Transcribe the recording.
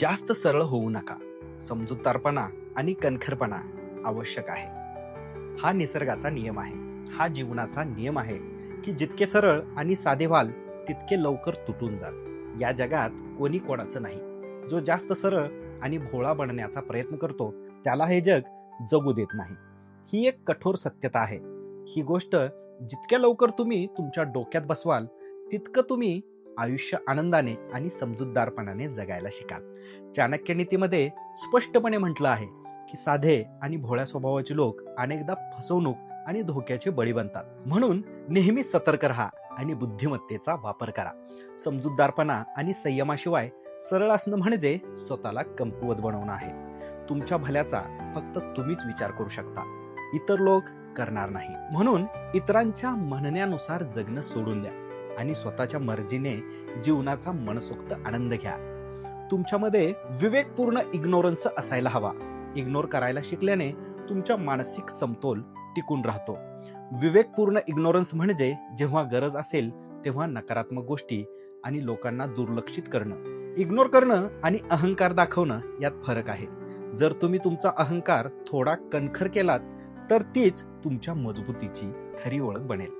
जास्त सरळ होऊ नका. समजूतदारपणा आणि कणखरपणा आवश्यक आहे. हा निसर्गाचा नियम आहे. हा जीवनाचा नियम आहे की जितके सरळ आणि साधे व्हाल तितके लवकर तुटून जाल. या जगात कोणी कोणाचं नाही. जो जास्त सरळ आणि भोळा बनण्याचा प्रयत्न करतो त्याला हे जग जगू देत नाही. ही एक कठोर सत्यता आहे. ही गोष्ट जितक्या लवकर तुम्ही तुमच्या डोक्यात बसवाल तितकं तुम्ही आयुष्य आनंदाने आणि समजूतदारपणाने जगायला शिकाल. चाणक्य नीतीमध्ये स्पष्टपणे म्हटलं आहे की साधे आणि भोळ्या स्वभावाचे लोक अनेकदा फसवणूक आणि धोक्याचे बळी बनतात. म्हणून नेहमी सतर्क राहा आणि बुद्धिमत्तेचा वापर करा. समजूतदारपणा आणि संयमाशिवाय सरळ असणं म्हणजे स्वतःला कमकुवत बनवणं आहे. तुमच्या भल्याचा फक्त तुम्हीच विचार करू शकता. इतर लोक करणार नाही. म्हणून इतरांच्या म्हणण्यानुसार जगणं सोडून द्या. आणि स्वतःच्या मर्जीने जीवनाचा मनसोक्त आनंद घ्या. तुमच्यामध्ये विवेकपूर्ण इग्नोरन्स असायला हवा. इग्नोर करायला शिकल्याने तुमच्या मानसिक समतोल टिकून राहतो. विवेकपूर्ण इग्नोरन्स म्हणजे जेव्हा गरज असेल तेव्हा नकारात्मक गोष्टी आणि लोकांना दुर्लक्षित करणं. इग्नोर करणं आणि अहंकार दाखवणं यात फरक आहे. जर तुम्ही तुमचा अहंकार थोडा कणखर केलात तर तीच तुमच्या मजबूतीची खरी ओळख बनेल.